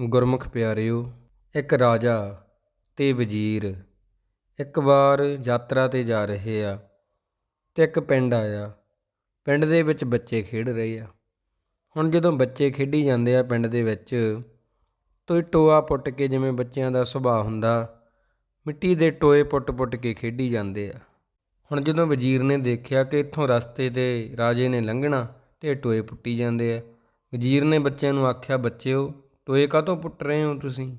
ਗੁਰਮੁਖ ਪਿਆਰਿਓ, ਇੱਕ ਰਾਜਾ ਤੇ ਵਜ਼ੀਰ, ਇੱਕ ਵਾਰ ਯਾਤਰਾ ਤੇ ਜਾ ਰਹੇ ਆ ਤੇ ਇੱਕ ਪਿੰਡ ਆਇਆ। ਪਿੰਡ ਦੇ ਵਿੱਚ ਬੱਚੇ ਖੇਡ ਰਹੇ ਆ। ਹੁਣ ਜਦੋਂ ਬੱਚੇ ਖੇਡੀ ਜਾਂਦੇ ਆ ਪਿੰਡ ਦੇ ਵਿੱਚ ਤੋਈ ਟੋਆ ਪੁੱਟ ਕੇ ਜਿਵੇਂ ਬੱਚਿਆਂ ਦਾ ਸੁਭਾਅ ਹੁੰਦਾ, ਮਿੱਟੀ ਦੇ ਟੋਏ ਪੁੱਟ-ਪੁੱਟ ਕੇ ਖੇਡੀ ਜਾਂਦੇ ਆ। ਹੁਣ ਜਦੋਂ ਵਜ਼ੀਰ ਨੇ ਦੇਖਿਆ ਕਿ ਇੱਥੋਂ ਰਸਤੇ ਤੇ ਰਾਜੇ ਨੇ ਲੰਘਣਾ ਤੇ ਟੋਏ ਪੁੱਟੀ ਜਾਂਦੇ ਆ, ਵਜ਼ੀਰ ਨੇ ਬੱਚਿਆਂ ਨੂੰ ਆਖਿਆ, ਬੱਚਿਓ ਟੋਏ ਕਾਹਤੋਂ ਪੁੱਟ ਰਹੇ ਹੋ ਤੁਸੀਂ?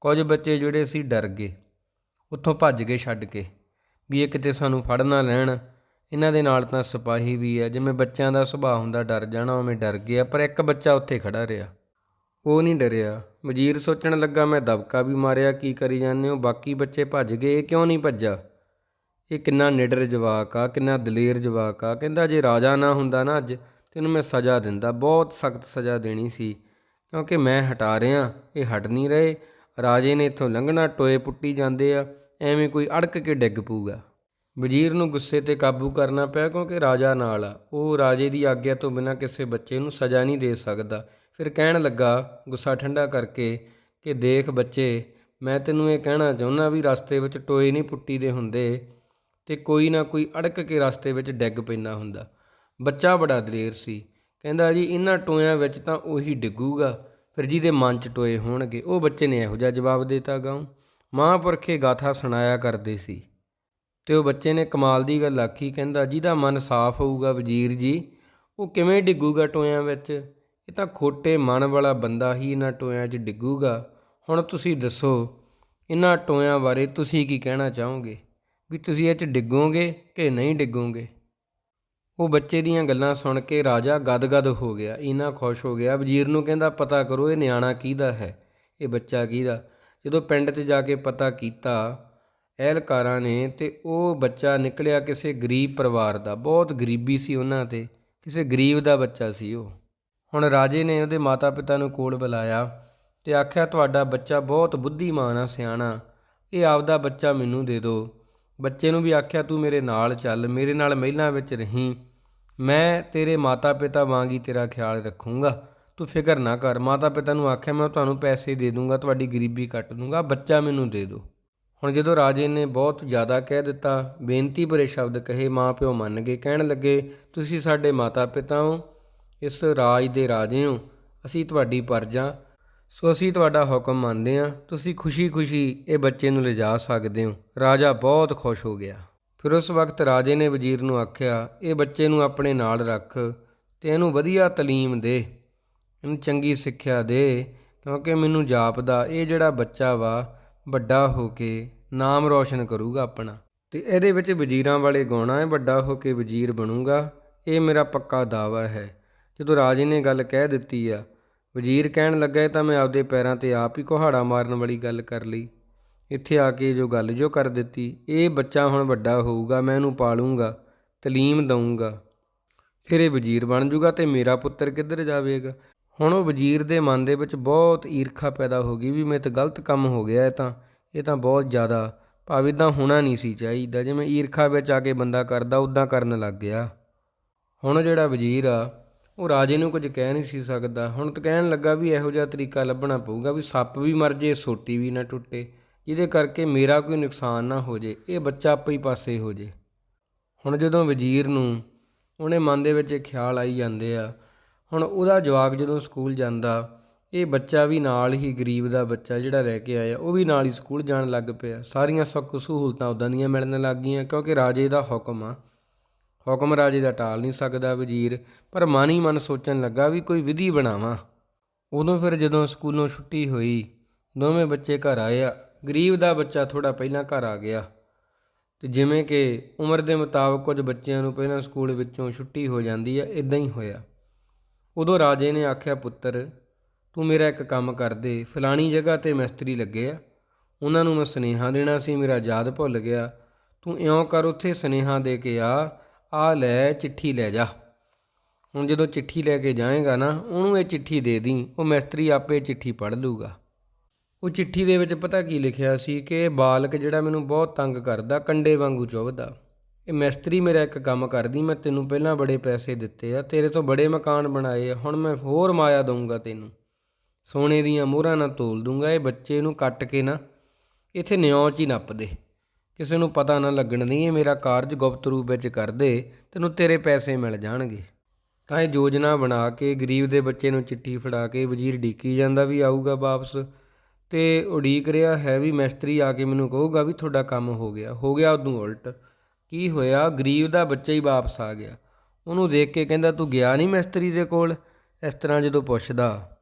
ਕੁਝ ਬੱਚੇ ਜਿਹੜੇ ਸੀ ਡਰ ਗਏ। ਉੱਥੋਂ ਭੱਜ ਗਏ ਛੱਡ ਕੇ ਵੀ ਇਹ ਕਿਤੇ ਸਾਨੂੰ ਫੜ ਨਾ ਲੈਣ। ਇਹਨਾਂ ਦੇ ਨਾਲ ਤਾਂ ਸਿਪਾਹੀ ਵੀ ਆ। ਜਿਵੇਂ ਬੱਚਿਆਂ ਦਾ ਸੁਭਾਅ ਹੁੰਦਾ, ਡਰ ਜਾਣਾ ਉਵੇਂ ਡਰ ਗਿਆ ਪਰ ਇੱਕ ਬੱਚਾ ਉੱਥੇ ਖੜਾ ਰਿਹਾ। ਉਹ ਨਹੀਂ ਡਰਿਆ। ਵਜ਼ੀਰ ਸੋਚਣ ਲੱਗਾ, ਮੈਂ ਦਬਕਾ ਵੀ ਮਾਰਿਆ, ਕੀ ਕਰੀ ਜਾਂਦੇ ਹੋ? ਬਾਕੀ ਬੱਚੇ ਭੱਜ ਗਏ, ਇਹ ਕਿਉਂ ਨਹੀਂ ਭੱਜਾ? ਇਹ ਕਿੰਨਾ ਨਿਡਰ ਜਵਾਕ ਆ, ਕਿੰਨਾ ਦਲੇਰ ਜਵਾਕ ਆ। ਕਹਿੰਦਾ, ਜੇ ਰਾਜਾ ਨਾ ਹੁੰਦਾ ਨਾ ਅੱਜ, ਤੈਨੂੰ ਮੈਂ ਸਜ਼ਾ ਦਿੰਦਾ। ਬਹੁਤ ਸਖਤ ਸਜ਼ਾ ਦੇਣੀ ਸੀ। ਕਿਉਂਕਿ ਮੈਂ ਹਟਾ ਰਿਹਾ, ਇਹ ਹਟ ਨਹੀਂ ਰਹੇ। ਰਾਜੇ ਨੇ ਇੱਥੋਂ ਲੰਘਣਾ, ਟੋਏ ਪੁੱਟੀ ਜਾਂਦੇ ਆ, ਐਵੇਂ ਕੋਈ ਅੜਕ ਕੇ ਡਿੱਗ ਪੂਗਾ ਵਜ਼ੀਰ ਨੂੰ ਗੁੱਸੇ ਤੇ ਕਾਬੂ ਕਰਨਾ ਪਿਆ ਕਿਉਂਕਿ ਰਾਜਾ ਨਾਲ ਆ। ਉਹ ਰਾਜੇ ਦੀ ਆਗਿਆ ਤੋਂ ਬਿਨਾਂ ਕਿਸੇ ਬੱਚੇ ਨੂੰ ਸਜ਼ਾ ਨਹੀਂ ਦੇ ਸਕਦਾ। ਫਿਰ ਕਹਿਣ ਲੱਗਾ, ਗੁੱਸਾ ਠੰਡਾ ਕਰਕੇ ਕਿ ਦੇਖ ਬੱਚੇ, ਮੈਂ ਤੈਨੂੰ ਇਹ ਕਹਿਣਾ ਚਾਹੁੰਦਾ ਵੀ ਰਸਤੇ ਵਿੱਚ ਟੋਏ ਨਹੀਂ ਪੁੱਟੀ ਦੇ ਹੁੰਦੇ ਤੇ ਕੋਈ ਨਾ ਕੋਈ ਅੜਕ ਕੇ ਰਸਤੇ ਵਿੱਚ ਡਿੱਗ ਪੈਂਦਾ ਹੁੰਦਾ। ਬੱਚਾ ਬੜਾ ਦਲੇਰ ਸੀ। ਕਹਿੰਦਾ ਜੀ ਇਹਨਾਂ ਟੋਇਆਂ ਵਿੱਚ ਤਾਂ ਉਹੀ ਡਿੱਗੂਗਾ। ਫਿਰ ਜਿਹਦੇ ਮਨ 'ਚ ਟੋਏ ਹੋਣਗੇ, ਉਹ ਬੱਚੇ ਨੇ ਇਹੋ ਜਿਹਾ ਜਵਾਬ ਦਿੱਤਾ ਗਾਉਂ। ਮਹਾਂਪੁਰਖੇ ਗਾਥਾ ਸੁਣਾਇਆ ਕਰਦੇ ਸੀ। ਤੇ ਉਹ ਬੱਚੇ ਨੇ ਕਮਾਲ ਦੀ ਗੱਲ ਆਖੀ, ਕਹਿੰਦਾ, ਜਿਹਦਾ ਮਨ ਸਾਫ਼ ਹੋਊਗਾ ਵਜ਼ੀਰ ਜੀ, ਉਹ ਕਿਵੇਂ ਡਿੱਗੂਗਾ ਟੋਇਆਂ ਵਿੱਚ? ਇਹ ਤਾਂ ਖੋਟੇ ਮਨ ਵਾਲਾ ਬੰਦਾ ਹੀ ਇਹਨਾਂ ਟੋਇਆਂ 'ਚ ਡਿੱਗੂਗਾ। ਹੁਣ ਤੁਸੀਂ ਦੱਸੋ ਇਹਨਾਂ ਟੋਇਆਂ ਬਾਰੇ ਤੁਸੀਂ ਕੀ ਕਹਿਣਾ ਚਾਹੋਗੇ? ਵੀ ਤੁਸੀਂ ਇਹ 'ਚ ਡਿੱਗੋਗੇ ਕਿ ਨਹੀਂ ਡਿੱਗੋਗੇ? ਉਹ ਬੱਚੇ ਦੀਆਂ ਗੱਲਾਂ ਸੁਣ ਕੇ ਰਾਜਾ ਗਦਗਦ ਹੋ ਗਿਆ, ਇੰਨਾ ਖੁਸ਼ ਹੋ ਗਿਆ। ਵਜ਼ੀਰ ਨੂੰ ਕਹਿੰਦਾ, ਪਤਾ ਕਰੋ, ਇਹ ਨਿਆਣਾ ਕਿਹਦਾ ਹੈ? ਇਹ ਬੱਚਾ ਕਿਹਦਾ? ਜਦੋਂ ਪਿੰਡ 'ਚ ਜਾ ਕੇ ਪਤਾ ਕੀਤਾ, ਅਹਿਲਕਾਰਾਂ ਨੇ, ਤੇ ਉਹ ਬੱਚਾ ਨਿਕਲਿਆ ਕਿਸੇ ਗਰੀਬ ਪਰਿਵਾਰ ਦਾ। ਬਹੁਤ ਗਰੀਬੀ ਸੀ ਉਹਨਾਂ ਤੇ, ਕਿਸੇ ਗਰੀਬ ਦਾ ਬੱਚਾ ਸੀ ਉਹ। ਹੁਣ ਰਾਜੇ ਨੇ ਉਹਦੇ ਮਾਤਾ-ਪਿਤਾ ਨੂੰ ਕੋਲ ਬੁਲਾਇਆ ਤੇ ਆਖਿਆ, ਤੁਹਾਡਾ ਬੱਚਾ ਬਹੁਤ ਬੁੱਧੀਮਾਨ ਆ, ਸਿਆਣਾ। ਇਹ ਆਪਦਾ ਬੱਚਾ ਮੈਨੂੰ ਦੇ ਦਿਓ। ਬੱਚੇ ਨੂੰ ਵੀ ਆਖਿਆ, ਤੂੰ ਮੇਰੇ ਨਾਲ ਚੱਲ, ਮੇਰੇ ਨਾਲ ਮਹਿਲਾਂ ਵਿੱਚ ਰਹੀਂ। ਮੈਂ ਤੇਰੇ ਮਾਤਾ-ਪਿਤਾ ਵਾਂਗ ਹੀ ਤੇਰਾ ਖਿਆਲ ਰੱਖੂੰਗਾ। ਤੂੰ ਫਿਕਰ ਨਾ ਕਰ। ਮਾਤਾ-ਪਿਤਾ ਨੂੰ ਆਖਿਆ, ਮੈਂ ਤੁਹਾਨੂੰ ਪੈਸੇ ਦੇ ਦੂੰਗਾ, ਤੁਹਾਡੀ ਗਰੀਬੀ ਕੱਟ ਦੂੰਗਾ, ਬੱਚਾ ਮੈਨੂੰ ਦੇ ਦਿਓ ਹੁਣ ਜਦੋਂ ਰਾਜੇ ਨੇ ਬਹੁਤ ਜ਼ਿਆਦਾ ਕਹਿ ਦਿੱਤਾ, ਬੇਨਤੀ ਭਰੇ ਸ਼ਬਦ ਕਹੇ ਮਾਂ ਪਿਓ ਮੰਨ ਗਏ, ਕਹਿਣ ਲੱਗੇ, ਤੁਸੀਂ ਸਾਡੇ ਮਾਤਾ-ਪਿਤਾ ਹੋ, ਇਸ ਰਾਜ ਦੇ ਰਾਜੇ ਹੋ, ਅਸੀਂ ਤੁਹਾਡੀ ਪਰਜਾਂ। ਸੋ ਅਸੀਂ ਤੁਹਾਡਾ ਹੁਕਮ ਮੰਨਦੇ ਹਾਂ। ਤੁਸੀਂ ਖੁਸ਼ੀ-ਖੁਸ਼ੀ ਇਹ ਬੱਚੇ ਨੂੰ ਲਿਜਾ ਸਕਦੇ ਹੋ। ਰਾਜਾ ਬਹੁਤ ਖੁਸ਼ ਹੋ ਗਿਆ। ਫਿਰ ਉਸ ਵਕਤ ਰਾਜੇ ਨੇ ਵਜ਼ੀਰ ਨੂੰ ਆਖਿਆ, ਇਹ ਬੱਚੇ ਨੂੰ ਆਪਣੇ ਨਾਲ ਰੱਖ ਤੇ ਇਹਨੂੰ ਵਧੀਆ ਤਾਲੀਮ ਦੇ। ਇਹਨੂੰ ਚੰਗੀ ਸਿੱਖਿਆ ਦੇ, ਕਿਉਂਕਿ ਮੈਨੂੰ ਜਾਪਦਾ, ਇਹ ਜਿਹੜਾ ਬੱਚਾ ਵਾ, ਵੱਡਾ ਹੋ ਕੇ ਨਾਮ ਰੌਸ਼ਨ ਕਰੂਗਾ ਆਪਣਾ। ਤੇ ਇਹਦੇ ਵਿੱਚ ਵਜ਼ੀਰਾਂ ਵਾਲੇ ਗਾਉਣਾ ਹੈ ਵੱਡਾ ਹੋ ਕੇ ਵਜ਼ੀਰ ਬਣੂਗਾ। ਇਹ ਮੇਰਾ ਪੱਕਾ ਦਾਵਾ ਹੈ। ਜਦੋਂ ਰਾਜੇ ਨੇ ਗੱਲ ਕਹਿ ਦਿੱਤੀ ਆ ਵਜ਼ੀਰ ਕਹਿਣ ਲੱਗਾ, ਇਹ ਤਾਂ ਮੈਂ ਆਪਦੇ ਪੈਰਾਂ ਤੇ ਆਪ ਹੀ ਕੁਹਾੜਾ ਮਾਰਨ ਵਾਲੀ ਗੱਲ ਕਰ ਲਈ। ਇੱਥੇ ਆ ਕੇ ਜੋ ਗੱਲ ਜੋ ਕਰ ਦਿੱਤੀ, ਇਹ ਬੱਚਾ ਹੁਣ ਵੱਡਾ ਹੋਊਗਾ, ਮੈਂ ਇਹਨੂੰ ਪਾਲੂੰਗਾ, ਤਲੀਮ ਦਊਂਗਾ। ਫਿਰ ਇਹ ਵਜ਼ੀਰ ਬਣ ਜਾਊਗਾ ਤੇ ਮੇਰਾ ਪੁੱਤਰ ਕਿੱਧਰ ਜਾਵੇਗਾ? ਹੁਣ ਉਹ ਵਜ਼ੀਰ ਦੇ ਮਨ ਦੇ ਵਿੱਚ ਬਹੁਤ ਈਰਖਾ ਪੈਦਾ ਹੋ ਗਈ ਵੀ ਮੇਰੇ ਤੇ ਗਲਤ ਕੰਮ ਹੋ ਗਿਆ ਇਹ ਤਾਂ। ਇਹ ਤਾਂ ਬਹੁਤ ਜ਼ਿਆਦਾ, ਭਾਵੇਂ ਇਦਾਂ ਹੋਣਾ ਨਹੀਂ ਸੀ ਚਾਹੀਦਾ। ਜਿਵੇਂ ਈਰਖਾ ਵਿੱਚ ਆ ਕੇ ਬੰਦਾ ਕਰਦਾ ਉਦਾਂ ਕਰਨ ਲੱਗ ਗਿਆ। ਹੁਣ ਜਿਹੜਾ ਵਜ਼ੀਰ ਆ ਉਹ ਰਾਜੇ ਨੂੰ ਕੁਝ ਕਹਿ ਨਹੀਂ ਸੀ ਸਕਦਾ। ਹੁਣ ਤਾਂ ਕਹਿਣ ਲੱਗਾ ਵੀ ਇਹੋ ਜਿਹਾ ਤਰੀਕਾ ਲੱਭਣਾ ਪਊਗਾ ਵੀ ਸੱਪ ਵੀ ਮਰ ਜੇ, ਸੋਟੀ ਵੀ ਨਾ ਟੁੱਟੇ, ਜਿਹਦੇ ਕਰਕੇ ਮੇਰਾ ਕੋਈ ਨੁਕਸਾਨ ਨਾ ਹੋ ਜੇ, ਇਹ ਬੱਚਾ ਆਪੇ ਹੀ ਪਾਸੇ ਹੋ ਜੇ। ਹੁਣ ਜਦੋਂ ਵਜ਼ੀਰ ਨੂੰ ਉਹਨੇ ਮਨ ਦੇ ਵਿੱਚ ਇਹ ਖਿਆਲ ਆਈ ਜਾਂਦੇ ਆ, ਹੁਣ ਉਹਦਾ ਜਵਾਕ ਜਦੋਂ ਸਕੂਲ ਜਾਂਦਾ, ਇਹ ਬੱਚਾ ਵੀ ਨਾਲ ਹੀ ਗਰੀਬ ਦਾ ਬੱਚਾ ਜਿਹੜਾ ਰਹਿ ਕੇ ਆਇਆ, ਉਹ ਵੀ ਨਾਲ ਹੀ ਸਕੂਲ ਜਾਣ ਲੱਗ ਪਿਆ। ਸਾਰੀਆਂ ਸੁੱਖ ਸਹੂਲਤਾਂ ਉਦਾਂ ਦੀਆਂ ਮਿਲਣ ਲੱਗ ਗਈਆਂ, ਕਿਉਂਕਿ ਰਾਜੇ ਦਾ ਹੁਕਮ ਆ। ਹੁਕਮ ਰਾਜੇ ਦਾ ਟਾਲ ਨਹੀਂ ਸਕਦਾ ਵਜ਼ੀਰ, ਪਰ ਮਨ ਹੀ ਮਨ ਸੋਚਣ ਲੱਗਾ ਵੀ ਕੋਈ ਵਿਧੀ ਬਣਾਵਾਂ। ਉਦੋਂ ਫਿਰ ਜਦੋਂ ਸਕੂਲੋਂ ਛੁੱਟੀ ਹੋਈ, ਦੋਵੇਂ ਬੱਚੇ ਘਰ ਆਏ ਆ। ਗਰੀਬ ਦਾ ਬੱਚਾ ਥੋੜਾ ਪਹਿਲਾਂ ਘਰ ਆ ਗਿਆ। ਤੇ ਜਿਵੇਂ ਕਿ ਉਮਰ ਦੇ ਮੁਤਾਬਕ ਕੁਝ ਬੱਚਿਆਂ ਨੂੰ ਪਹਿਲਾਂ ਸਕੂਲ ਵਿੱਚੋਂ ਛੁੱਟੀ ਹੋ ਜਾਂਦੀ ਹੈ ਇਦਾਂ ਹੀ ਹੋਇਆ। ਉਦੋਂ ਰਾਜੇ ਨੇ ਆਖਿਆ, ਪੁੱਤਰ, ਤੂੰ ਮੇਰਾ ਇੱਕ ਕੰਮ ਕਰ ਦੇ। ਫਲਾਣੀ ਜਗ੍ਹਾ ਤੇ ਮਿਸਤਰੀ ਲੱਗੇ ਆ। ਉਹਨਾਂ ਨੂੰ ਮੈਂ ਸੁਨੇਹਾ ਦੇਣਾ ਸੀ, ਮੇਰਾ ਯਾਦ ਭੁੱਲ ਗਿਆ। ਤੂੰ ਇਉਂ ਕਰ, ਉੱਥੇ ਸੁਨੇਹਾ ਦੇ ਕੇ ਆ। ਆ ਲੈ, ਚਿੱਠੀ ਲੈ ਜਾ। ਹੁਣ ਜਦੋਂ ਚਿੱਠੀ ਲੈ ਕੇ ਜਾਏਗਾ ਨਾ, ਉਹਨੂੰ ਇਹ ਚਿੱਠੀ ਦੇ ਦੀ, ਉਹ ਮਿਸਤਰੀ ਆਪੇ ਚਿੱਠੀ ਪੜ੍ਹ ਲੂਗਾ। ਉਹ ਚਿੱਠੀ ਦੇ ਵਿੱਚ ਪਤਾ ਕੀ ਲਿਖਿਆ ਸੀ ਕਿ ਇਹ ਬਾਲਕ ਜਿਹੜਾ ਮੈਨੂੰ ਬਹੁਤ ਤੰਗ ਕਰਦਾ, ਕੰਡੇ ਵਾਂਗੂ ਚੁੱਭਦਾ। ਇਹ ਮਿਸਤਰੀ ਮੇਰਾ ਇੱਕ ਕੰਮ ਕਰਦੀ, ਮੈਂ ਤੈਨੂੰ ਪਹਿਲਾਂ ਬੜੇ ਪੈਸੇ ਦਿੱਤੇ ਆ, ਤੇਰੇ ਤੋਂ ਬੜੇ ਮਕਾਨ ਬਣਾਏ ਆ, ਹੁਣ ਮੈਂ ਹੋਰ ਮਾਇਆ ਦਊਂਗਾ ਤੈਨੂੰ। ਸੋਨੇ ਦੀਆਂ ਮੋਹਰਾਂ ਨਾਲ ਤੋਲ ਦੂੰਗਾ ਇਹ ਬੱਚੇ ਨੂੰ ਕੱਟ ਕੇ ਨਾ, ਇੱਥੇ ਨਿਉਂ 'ਚ ਹੀ ਨੱਪ ਦੇ। ਕਿਸੇ ਨੂੰ ਪਤਾ ਨਾ ਲੱਗਣ ਦੀ ਇਹ ਮੇਰਾ ਕਾਰਜ ਗੁਪਤ ਰੂਪ ਵਿੱਚ ਕਰ ਦੇ, ਤੈਨੂੰ ਤੇਰੇ ਪੈਸੇ ਮਿਲ ਜਾਣਗੇ। ਤਾਂ ਇਹ ਯੋਜਨਾ ਬਣਾ ਕੇ ਗਰੀਬ ਦੇ ਬੱਚੇ ਨੂੰ ਚਿੱਠੀ ਫੜਾ ਕੇ ਵਜ਼ੀਰ ਡੀਕੀ ਜਾਂਦਾ ਵੀ ਆਊਗਾ ਵਾਪਸ। ਤੇ ਉਡੀਕ ਰਿਹਾ ਹੈ ਵੀ ਮਿਸਤਰੀ ਆ ਕੇ ਮੈਨੂੰ ਕਹੂਗਾ ਵੀ ਤੁਹਾਡਾ ਕੰਮ ਹੋ ਗਿਆ ਹੋ ਗਿਆ ਉਦੋਂ ਉਲਟ। ਕੀ ਹੋਇਆ? ਗਰੀਬ ਦਾ ਬੱਚਾ ਹੀ ਵਾਪਸ ਆ ਗਿਆ। ਉਹਨੂੰ ਦੇਖ ਕੇ ਕਹਿੰਦਾ, ਤੂੰ ਗਿਆ ਨਹੀਂ ਮਿਸਤਰੀ ਦੇ ਕੋਲ? ਇਸ ਤਰ੍ਹਾਂ ਜਦੋਂ ਪੁੱਛਦਾ,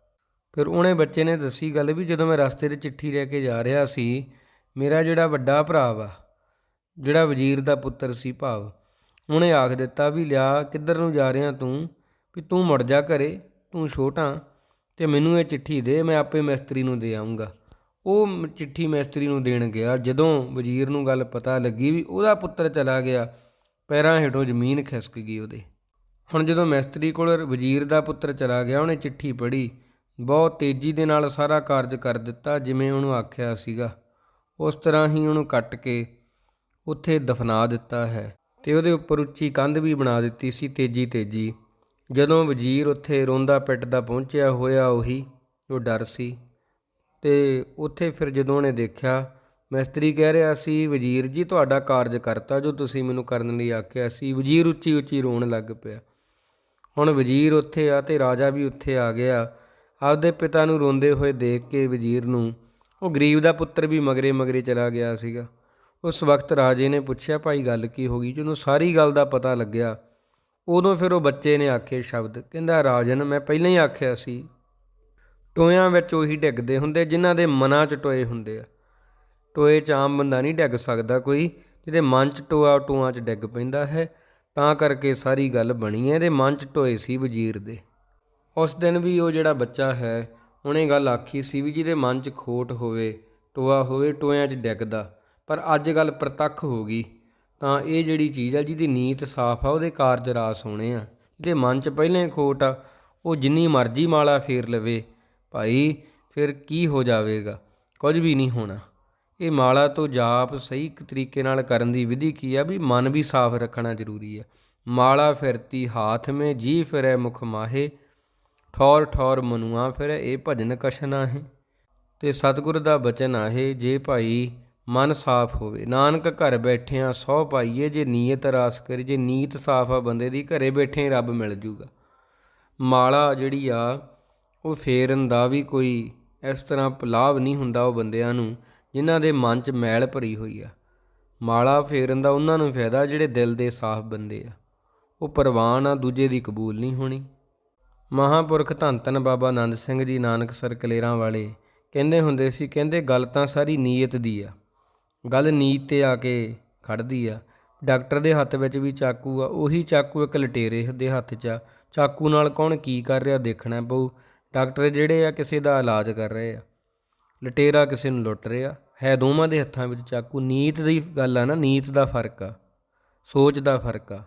ਫਿਰ ਉਹਨੇ ਬੱਚੇ ਨੇ ਦੱਸੀ ਗੱਲ ਵੀ ਜਦੋਂ ਮੈਂ ਰਸਤੇ 'ਤੇ ਚਿੱਠੀ ਲੈ ਕੇ ਜਾ ਰਿਹਾ ਸੀ, ਮੇਰਾ ਜਿਹੜਾ ਵੱਡਾ ਭਰਾ ਵਾ ਜਿਹੜਾ ਵਜ਼ੀਰ ਦਾ ਪੁੱਤਰ ਸੀ ਭਾਵ, ਉਹਨੇ ਆਖ ਦਿੱਤਾ, ਵੀ ਲਿਆ, ਕਿੱਧਰ ਨੂੰ ਜਾ ਰਿਹਾ ਤੂੰ? ਵੀ ਤੂੰ ਮੁੜ ਜਾ ਘਰੇ, ਤੂੰ ਛੋਟਾ, ਤੇ ਮੈਨੂੰ ਇਹ ਚਿੱਠੀ ਦੇ, ਮੈਂ ਆਪੇ ਮਿਸਤਰੀ ਨੂੰ ਦੇ ਆਉਂਗਾ ਉਹ ਚਿੱਠੀ ਮਿਸਤਰੀ ਨੂੰ ਦੇਣ ਗਿਆ, ਜਦੋਂ ਵਜ਼ੀਰ ਨੂੰ ਗੱਲ ਪਤਾ ਲੱਗੀ ਵੀ ਉਹਦਾ ਪੁੱਤਰ ਚਲਾ ਗਿਆ, ਪੈਰਾਂ ਹੇਠੋਂ ਜ਼ਮੀਨ ਖਿਸਕ ਗਈ ਉਹਦੇ। ਹੁਣ ਜਦੋਂ ਮਿਸਤਰੀ ਕੋਲ ਵਜ਼ੀਰ ਦਾ ਪੁੱਤਰ ਚਲਾ ਗਿਆ, ਉਹਨੇ ਚਿੱਠੀ ਪੜ੍ਹੀ, ਬਹੁਤ ਤੇਜ਼ੀ ਦੇ ਨਾਲ ਸਾਰਾ ਕਾਰਜ ਕਰ ਦਿੱਤਾ, ਜਿਵੇਂ ਉਹਨੂੰ ਆਖਿਆ ਸੀਗਾ। ਉਸ ਤਰ੍ਹਾਂ ਹੀ ਉਹਨੂੰ ਕੱਟ ਕੇ ਉੱਥੇ ਦਫਨਾ ਦਿੱਤਾ ਹੈ ਤੇ ਉਹਦੇ ਉੱਪਰ ਉੱਚੀ ਕੰਧ ਵੀ ਬਣਾ ਦਿੱਤੀ ਸੀ ਤੇਜ਼ੀ ਤੇਜ਼ੀ। ਜਦੋਂ ਵਜ਼ੀਰ ਉੱਥੇ ਰੋਂਦਾ ਪਿੱਟਦਾ ਪਹੁੰਚਿਆ ਹੋਇਆ ਉਹੀ ਉਹ ਡਰ ਸੀ ਤੇ ਉੱਥੇ ਫਿਰ ਜਦੋਂ ਉਹਨੇ ਦੇਖਿਆ, ਮਿਸਤਰੀ ਕਹਿ ਰਿਹਾ ਸੀ, ਵਜ਼ੀਰ ਜੀ, ਤੁਹਾਡਾ ਕਾਰਜ ਕਰਤਾ ਜੋ ਤੁਸੀਂ ਮੈਨੂੰ ਕਰਨ ਲਈ ਆਖਿਆ ਸੀ। ਵਜ਼ੀਰ ਉੱਚੀ ਉੱਚੀ ਰੋਣ ਲੱਗ ਪਿਆ। ਹੁਣ ਵਜ਼ੀਰ ਉੱਥੇ ਆ ਤੇ ਰਾਜਾ ਵੀ ਉੱਥੇ ਆ ਗਿਆ। ਆਪਦੇ ਪਿਤਾ ਨੂੰ ਰੋਂਦੇ ਹੋਏ ਦੇਖ ਕੇ ਵਜ਼ੀਰ ਨੂੰ ਉਹ ਗਰੀਬ ਦਾ ਪੁੱਤਰ ਵੀ ਮਗਰੇ ਮਗਰੇ ਚਲਾ ਗਿਆ ਸੀਗਾ। ਉਸ ਵਕਤ ਰਾਜੇ ਨੇ ਪੁੱਛਿਆ, ਭਾਈ, ਗੱਲ ਕੀ ਹੋ ਗਈ? ਜਦੋਂ ਸਾਰੀ ਗੱਲ ਦਾ ਪਤਾ ਲੱਗਿਆ, ਉਦੋਂ ਫਿਰ ਉਹ ਬੱਚੇ ਨੇ ਆਖੇ ਸ਼ਬਦ, ਕਹਿੰਦਾ, ਰਾਜਨ, ਮੈਂ ਪਹਿਲਾਂ ਹੀ ਆਖਿਆ ਸੀ, ਟੋਇਆਂ ਵਿੱਚ ਉਹੀ ਡਿੱਗਦੇ ਹੁੰਦੇ ਜਿਨ੍ਹਾਂ ਦੇ ਮਨਾਂ 'ਚ ਟੋਏ ਹੁੰਦੇ ਆ। ਟੋਏ 'ਚ ਆਮ ਬੰਦਾ ਨਹੀਂ ਡਿੱਗ ਸਕਦਾ ਕੋਈ, ਜਿਹਦੇ ਮਨ 'ਚ ਟੋਆ ਟੋਆਂ 'ਚ ਡਿੱਗ ਪੈਂਦਾ ਹੈ। ਤਾਂ ਕਰਕੇ ਸਾਰੀ ਗੱਲ ਬਣੀ ਹੈ, ਇਹਦੇ ਮਨ 'ਚ ਟੋਏ ਸੀ ਵਜ਼ੀਰ ਦੇ। ਉਸ ਦਿਨ ਵੀ ਉਹ ਜਿਹੜਾ ਬੱਚਾ ਹੈ, ਉਹਨੇ ਗੱਲ ਆਖੀ ਸੀ ਵੀ ਜਿਹਦੇ ਮਨ 'ਚ ਖੋਟ ਹੋਵੇ, ਟੋਆ ਹੋਵੇ, ਟੋਇਆਂ 'ਚ ਡਿੱਗਦਾ। ਪਰ ਅੱਜ ਗੱਲ ਪ੍ਰਤੱਖ ਹੋ ਗਈ। ਤਾਂ ਇਹ ਜਿਹੜੀ ਚੀਜ਼ ਆ, ਜਿਹਦੀ ਨੀਤ ਸਾਫ਼ ਆ, ਉਹਦੇ ਕਾਰਜ ਰਾਸ ਹੋਣੇ ਆ। ਜਿਹਦੇ ਮਨ 'ਚ ਪਹਿਲਾਂ ਖੋਟ ਆ, ਉਹ ਜਿੰਨੀ ਮਰਜ਼ੀ ਮਾਲਾ ਫੇਰ ਲਵੇ, ਭਾਈ ਫਿਰ ਕੀ ਹੋ ਜਾਵੇਗਾ? ਕੁਝ ਵੀ ਨਹੀਂ ਹੋਣਾ। ਇਹ ਮਾਲਾ ਤੋਂ ਜਾਪ ਸਹੀ ਤਰੀਕੇ ਨਾਲ ਕਰਨ ਦੀ ਵਿਧੀ ਕੀ ਆ, ਵੀ ਮਨ ਵੀ ਸਾਫ਼ ਰੱਖਣਾ ਜ਼ਰੂਰੀ ਆ। ਮਾਲਾ ਫਿਰਤੀ ਹਾਥ ਮੇ ਜੀ ਫਿਰੈ ਮੁਖ ਮਾਹੇ। ਠੌਰ ਠੌਰ ਮਨੁਆ ਫਿਰੈ, ਇਹ ਭਜਨ ਕਸ਼ਨਾ ਹੈ ਤੇ ਸਤਿਗੁਰ ਦਾ ਬਚਨ ਆਹੇ, ਜੇ ਭਾਈ ਮਨ ਸਾਫ਼ ਹੋਵੇ। ਨਾਨਕ ਘਰ ਬੈਠਿਆਂ ਸੌ ਪਾਈਏ, ਜੇ ਨੀਅਤ ਰਾਸ ਕਰੇ, ਜੇ ਨੀਤ ਸਾਫ਼ ਆ ਬੰਦੇ ਦੀ, ਘਰੇ ਬੈਠੇ ਰੱਬ ਮਿਲ ਜੂਗਾ। ਮਾਲਾ ਜਿਹੜੀ ਆ, ਉਹ ਫੇਰਨ ਦਾ ਵੀ ਕੋਈ ਇਸ ਤਰ੍ਹਾਂ ਲਾਭ ਨਹੀਂ ਹੁੰਦਾ ਉਹ ਬੰਦਿਆਂ ਨੂੰ, ਜਿਨ੍ਹਾਂ ਦੇ ਮਨ 'ਚ ਮੈਲ ਭਰੀ ਹੋਈ ਆ। ਮਾਲਾ ਫੇਰਨ ਦਾ ਉਹਨਾਂ ਨੂੰ ਫਾਇਦਾ ਜਿਹੜੇ ਦਿਲ ਦੇ ਸਾਫ਼ ਬੰਦੇ ਆ। ਉਹ ਪ੍ਰਵਾਨ ਆ, ਦੂਜੇ ਦੀ ਕਬੂਲ ਨਹੀਂ ਹੋਣੀ। ਮਹਾਪੁਰਖ ਧੰਨ ਧੰਨ ਬਾਬਾ ਆਨੰਦ ਸਿੰਘ ਜੀ, ਨਾਨਕ ਸਰ ਕਲੇਰਾਂ ਵਾਲੇ, ਕਹਿੰਦੇ ਹੁੰਦੇ ਸੀ, ਕਹਿੰਦੇ ਗੱਲ ਤਾਂ ਸਾਰੀ ਨੀਅਤ ਦੀ ਆ। ਗੱਲ ਨੀਤ ਤੇ ਆ ਕੇ ਖੜਦੀ ਆ। ਡਾਕਟਰ ਦੇ ਹੱਥ ਵਿੱਚ ਵੀ ਚਾਕੂ ਆ। ਉਹੀ ਚਾਕੂ ਇੱਕ ਲਟੇਰੇ ਦੇ ਹੱਥ 'ਚ ਆ। ਚਾਕੂ ਨਾਲ ਕੌਣ ਕੀ ਕਰ ਰਿਹਾ ਦੇਖਣਾ ਪਊ। ਡਾਕਟਰ ਜਿਹੜੇ ਆ ਕਿਸੇ ਦਾ ਇਲਾਜ ਕਰ ਰਹੇ ਆ। ਲਟੇਰਾ ਕਿਸੇ ਨੂੰ ਲੁੱਟ ਰਿਹਾ। ਹੈ ਦੋਵਾਂ ਦੇ ਹੱਥਾਂ ਵਿੱਚ ਚਾਕੂ। ਨੀਤ ਦੀ ਗੱਲ ਆ ਨਾ ਨੀਤ ਦਾ ਫ਼ਰਕ ਆ। ਸੋਚ ਦਾ ਫ਼ਰਕ ਆ।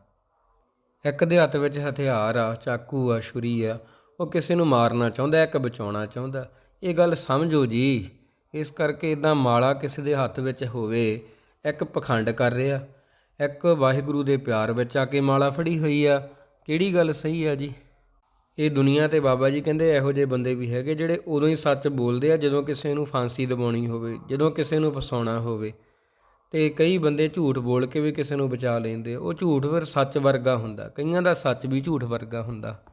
ਇੱਕ ਦੇ ਹੱਥ ਵਿੱਚ ਹਥਿਆਰ ਆ, ਚਾਕੂ ਆ, ਛੁਰੀ ਆ। ਉਹ ਕਿਸੇ ਨੂੰ ਮਾਰਨਾ ਚਾਹੁੰਦਾ, ਇੱਕ ਬਚਾਉਣਾ ਚਾਹੁੰਦਾ। ਇਹ ਗੱਲ ਸਮਝੋ ਜੀ। ਇਸ ਕਰਕੇ ਇਦਾਂ ਮਾਲਾ ਕਿਸੇ ਦੇ ਹੱਥ ਵਿੱਚ ਹੋਵੇ, ਇੱਕ ਪਖੰਡ ਕਰ ਰਿਹਾ। ਇੱਕ ਵਾਹਿਗੁਰੂ ਦੇ ਪਿਆਰ ਵਿੱਚ ਆ ਕੇ ਮਾਲਾ ਫੜੀ ਹੋਈ ਆ। ਕਿਹੜੀ ਗੱਲ ਸਹੀ ਆ ਜੀ? ਇਹ ਦੁਨੀਆ ਤੇ ਬਾਬਾ ਜੀ ਕਹਿੰਦੇ ਇਹੋ ਜਿਹੇ ਬੰਦੇ ਵੀ ਹੈਗੇ ਜਿਹੜੇ ਉਦੋਂ ਹੀ ਸੱਚ ਬੋਲਦੇ ਆ ਜਦੋਂ ਕਿਸੇ ਨੂੰ ਫਾਂਸੀ ਦਿਵਾਉਣੀ ਹੋਵੇ, ਜਦੋਂ ਕਿਸੇ ਨੂੰ ਫਸਾਉਣਾ ਹੋਵੇ। ਤੇ ਕਈ ਬੰਦੇ ਝੂਠ ਬੋਲ ਕੇ ਵੀ ਕਿਸੇ ਨੂੰ ਬਚਾ ਲੈਂਦੇ ਉਹ ਝੂਠ ਫਿਰ ਸੱਚ ਵਰਗਾ ਹੁੰਦਾ, ਕਈਆਂ ਦਾ ਸੱਚ ਵੀ ਝੂਠ ਵਰਗਾ ਹੁੰਦਾ।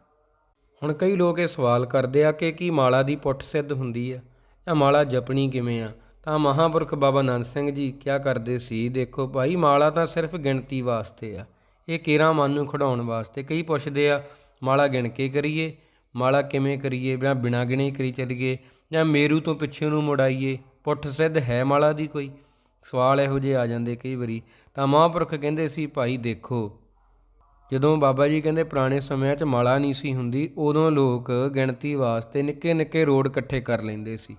ਹੁਣ ਕਈ ਲੋਕ ਇਹ ਸਵਾਲ ਕਰਦੇ ਆ ਕਿ ਕੀ ਮਾਲਾ ਦੀ ਪੁੱਠ ਸਿੱਧ ਹੁੰਦੀ ਆ? ਜਾਂ ਮਾਲਾ ਜਪਣੀ ਕਿਵੇਂ ਆ? ਤਾਂ ਮਹਾਪੁਰਖ ਬਾਬਾ ਨੰਦ ਸਿੰਘ ਜੀ ਕਿਆ ਕਰਦੇ ਸੀ? ਦੇਖੋ ਭਾਈ, ਮਾਲਾ ਤਾਂ ਸਿਰਫ ਗਿਣਤੀ ਵਾਸਤੇ ਆ। ਇਹ ਕੇਰਾ ਮਨ ਨੂੰ ਖੜਾਉਣ ਵਾਸਤੇ। ਕਈ ਪੁੱਛਦੇ ਆ, ਮਾਲਾ ਗਿਣ ਕੇ ਕਰੀਏ? ਮਾਲਾ ਕਿਵੇਂ ਕਰੀਏ? ਜਾਂ ਬਿਨਾਂ ਗਿਣੇ ਕਰੀ ਚੱਲੀਏ? ਜਾਂ ਮੇਰੂ ਤੋਂ ਪਿੱਛੇ ਨੂੰ ਮੁੜਾਈਏ? ਪੁੱਠ ਸਿੱਧ ਹੈ ਮਾਲਾ ਦੀ ਕੋਈ? ਸਵਾਲ ਇਹੋ ਜਿਹੇ ਆ ਜਾਂਦੇ ਕਈ ਵਾਰੀ। ਤਾਂ ਮਹਾਂਪੁਰਖ ਕਹਿੰਦੇ ਸੀ, ਭਾਈ ਦੇਖੋ, ਜਦੋਂ ਬਾਬਾ ਜੀ ਕਹਿੰਦੇ ਪੁਰਾਣੇ ਸਮਿਆਂ 'ਚ ਮਾਲਾ ਨਹੀਂ ਸੀ ਹੁੰਦੀ, ਉਦੋਂ ਲੋਕ ਗਿਣਤੀ ਵਾਸਤੇ ਨਿੱਕੇ ਨਿੱਕੇ ਰੋਡ ਇਕੱਠੇ ਕਰ ਲੈਂਦੇ ਸੀ।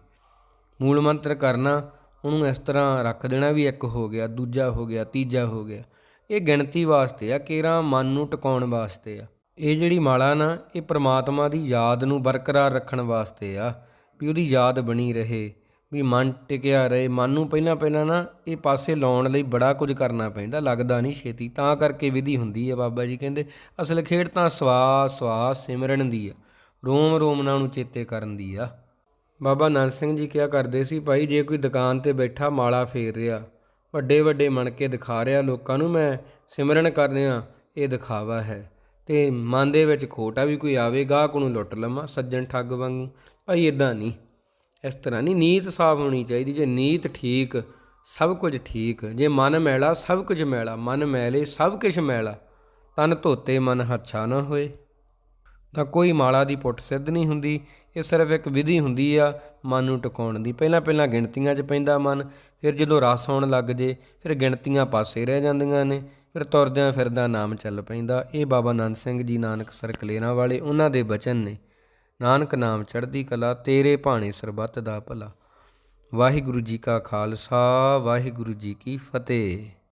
ਮੂਲ ਮੰਤਰ ਕਰਨਾ, ਉਹਨੂੰ ਇਸ ਤਰ੍ਹਾਂ ਰੱਖ ਦੇਣਾ ਵੀ ਇੱਕ ਹੋ ਗਿਆ, ਦੂਜਾ ਹੋ ਗਿਆ, ਤੀਜਾ ਹੋ ਗਿਆ। ਇਹ ਗਿਣਤੀ ਵਾਸਤੇ ਆ, ਕੇਰਾ ਮਨ ਨੂੰ ਟਿਕਾਉਣ ਵਾਸਤੇ ਆ। ਇਹ ਜਿਹੜੀ ਮਾਲਾ ਨਾ, ਇਹ ਪ੍ਰਮਾਤਮਾ ਦੀ ਯਾਦ ਨੂੰ ਬਰਕਰਾਰ ਰੱਖਣ ਵਾਸਤੇ ਆ, ਵੀ ਉਹਦੀ ਯਾਦ ਬਣੀ ਰਹੇ, ਵੀ ਮਨ ਟਿਕਿਆ ਰਹੇ। ਮਨ ਨੂੰ ਪਹਿਲਾਂ ਪਹਿਲਾਂ ਨਾ, ਇਹ ਪਾਸੇ ਲਾਉਣ ਲਈ ਬੜਾ ਕੁਝ ਕਰਨਾ ਪੈਂਦਾ, ਲੱਗਦਾ ਨਹੀਂ ਛੇਤੀ। ਤਾਂ ਕਰਕੇ ਵਿਧੀ ਹੁੰਦੀ ਹੈ ਬਾਬਾ ਜੀ ਕਹਿੰਦੇ, ਅਸਲ ਖੇਡ ਤਾਂ ਸਵਾਸ ਸਵਾਸ ਸਿਮਰਨ ਦੀ ਆ ਰੋਮ ਰੋਮ ਨਾਲ ਨੂੰ ਚੇਤੇ ਕਰਨ ਦੀ ਆ। ਬਾਬਾ ਨੰਦ ਸਿੰਘ ਜੀ ਕਿਹਾ ਕਰਦੇ ਸੀ ਭਾਈ, ਜੇ ਕੋਈ ਦੁਕਾਨ ਤੇ ਬੈਠਾ ਮਾਲਾ ਫੇਰ ਰਿਹਾ। ਵੱਡੇ ਵੱਡੇ ਮਣ ਕੇ ਦਿਖਾ ਰਿਹਾ, ਲੋਕਾਂ ਨੂੰ ਮੈਂ ਸਿਮਰਨ ਕਰ ਰਿਹਾ ਇਹ ਦਿਖਾਵਾ ਹੈ। ਤੇ ਮਨ ਦੇ ਵਿੱਚ ਖੋਟਾ ਵੀ ਕੋਈ ਆਵੇ, ਗਾਹਕ ਨੂੰ ਲੁੱਟ ਲਵਾਂ, ਸੱਜਣ ਠੱਗ ਵਾਂਗੂ। ਭਾਈ ਇਦਾਂ ਨਹੀਂ। ਇਸ ਤਰ੍ਹਾਂ ਨਹੀਂ, ਨੀਤ ਸਾਫ਼ ਹੋਣੀ ਚਾਹੀਦੀ। ਜੇ ਨੀਤ ਠੀਕ, ਸਭ ਕੁਝ ਠੀਕ। ਜੇ ਮਨ ਮੈਲਾ, ਸਭ ਕੁਝ ਮੈਲਾ। ਮਨ ਮੈਲੇ, ਸਭ ਕੁਝ ਮੈਲਾ। ਤਨ ਧੋਤੇ ਮਨ ਹੱਛਾ ਨਾ ਹੋਏ। ਤਾਂ ਕੋਈ ਮਾਲਾ ਦੀ ਪੁੱਟ ਸਿੱਧ ਨਹੀਂ ਹੁੰਦੀ। ਇਹ ਸਿਰਫ ਇੱਕ ਵਿਧੀ ਹੁੰਦੀ ਆ, ਮਨ ਨੂੰ ਟਿਕਾਉਣ ਦੀ। ਪਹਿਲਾਂ ਪਹਿਲਾਂ ਗਿਣਤੀਆਂ 'ਚ ਪੈਂਦਾ ਮਨ, ਫਿਰ ਜਦੋਂ ਰਸ ਆਉਣ ਲੱਗ ਜੇ, ਫਿਰ ਗਿਣਤੀਆਂ ਪਾਸੇ ਰਹਿ ਜਾਂਦੀਆਂ ਨੇ, ਫਿਰ ਤੁਰਦਿਆਂ ਫਿਰਦਾ ਨਾਮ ਚੱਲ ਪੈਂਦਾ। ਇਹ ਬਾਬਾ ਨੰਦ ਸਿੰਘ ਜੀ ਨਾਨਕ ਸਰ ਕਲੇਰਾਂ ਵਾਲੇ ਉਹਨਾਂ ਦੇ ਬਚਨ ਨੇ। ਨਾਨਕ ਨਾਮ ਚੜ੍ਹਦੀ ਕਲਾ, ਤੇਰੇ ਭਾਣੇ ਸਰਬੱਤ ਦਾ ਭਲਾ। ਵਾਹਿਗੁਰੂ ਜੀ ਕਾ ਖਾਲਸਾ, ਵਾਹਿਗੁਰੂ ਜੀ ਕੀ ਫਤਿਹ।